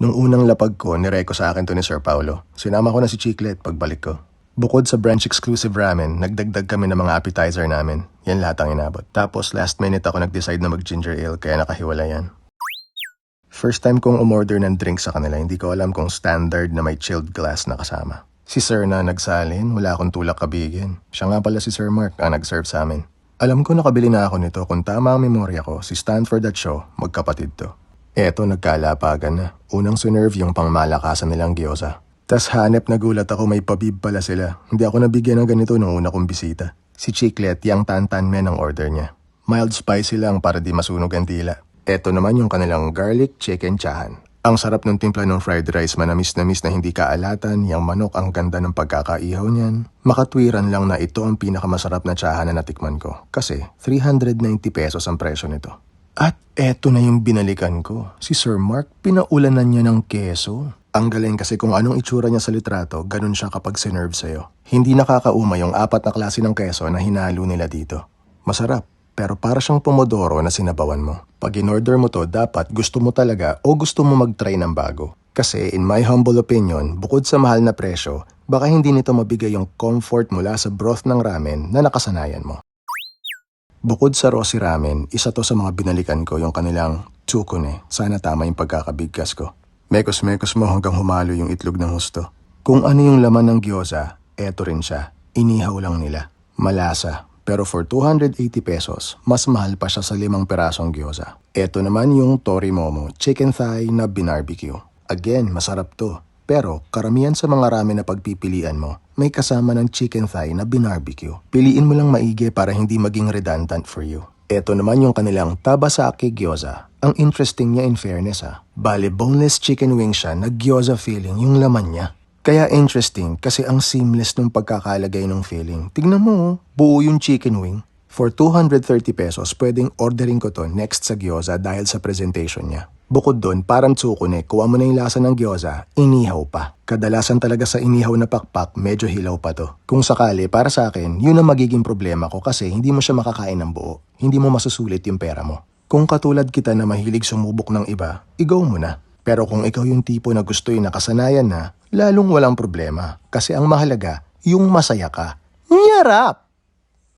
Nung unang lapag ko, nireko sa akin to ni Sir Paulo. Sinama ko na si Chiclet pagbalik ko. Bukod sa branch exclusive ramen, nagdagdag kami ng mga appetizer namin. Yan lahat ang inabot. Tapos last minute ako nag-decide na mag ginger ale kaya nakahiwala yan. First time kong umorder ng drink sa kanila, hindi ko alam kung standard na may chilled glass na kasama. Si Sir na nagsalin, wala akong tulak kabigin. Siya nga pala si Sir Mark ang nag-serve sa amin. Alam ko nakabili na ako nito kung tama ang memorya ko, si Stanford at Shaw, magkapatid to. Eto, nagkalapagan na. Unang sinerve yung pangmalakasan nilang gyoza. Tas hanep na gulat ako may pabib pala sila. Hindi ako nabigyan ng ganito nung una kong bisita. Si Chiclet, yung tantan men ang order niya. Mild spicy lang para di masunog ang dila. Eto naman yung kanilang garlic chicken chahan. Ang sarap ng timpla ng fried rice, manamis-namis na hindi kaalatan, yung manok ang ganda ng pagkakaihaw niyan. Makatwiran lang na ito ang pinakamasarap na tsahan na natikman ko. Kasi 390 pesos ang presyo nito. At eto na yung binalikan ko. Si Sir Mark, pinaulanan niya ng keso. Ang galing kasi kung anong itsura niya sa litrato, ganun siya kapag sinerve sa'yo. Hindi nakakauma yung apat na klase ng keso na hinalo nila dito. Masarap, pero para siyang pomodoro na sinabawan mo. Pag in-order mo to, dapat gusto mo talaga o gusto mo mag-try ng bago. Kasi in my humble opinion, bukod sa mahal na presyo, baka hindi nito mabigay yung comfort mula sa broth ng ramen na nakasanayan mo. Bukod sa Rossi Ramen, isa to sa mga binalikan ko yung kanilang tsukune. Sana tama yung pagkakabigkas ko. Mekos-mekos mo hanggang humalo yung itlog ng husto. Kung ano yung laman ng gyoza, eto rin siya. Inihaw lang nila. Malasa. Pero for 280 pesos, mas mahal pa siya sa limang perasong gyoza. Eto naman yung Tori Momo, chicken thigh na binarbecue. Again, masarap to. Pero karamihan sa mga ramen na pagpipilian mo, may kasama ng chicken thigh na binarbecue. Piliin mo lang maigi para hindi maging redundant for you. Ito naman yung kanilang tabasake gyoza. Ang interesting niya in fairness ha. Bale, boneless chicken wing siya na gyoza feeling yung laman niya. Kaya interesting kasi ang seamless ng pagkakalagay ng filling. Tignan mo, oh, buo yung chicken wing. For 230 pesos, pwedeng ordering ko to next sa gyoza dahil sa presentation niya. Bukod doon, parang tsukune, kuha mo na yung lasa ng gyoza, inihaw pa. Kadalasan talaga sa inihaw na pakpak, medyo hilaw pa to. Kung sakali, para sa akin, yun ang magiging problema ko kasi hindi mo siya makakain ng buo. Hindi mo masusulit yung pera mo. Kung katulad kita na mahilig sumubok ng iba, igaw mo na. Pero kung ikaw yung tipo na gusto yung nakasanayan na, lalong walang problema. Kasi ang mahalaga, yung masaya ka. Nyarap!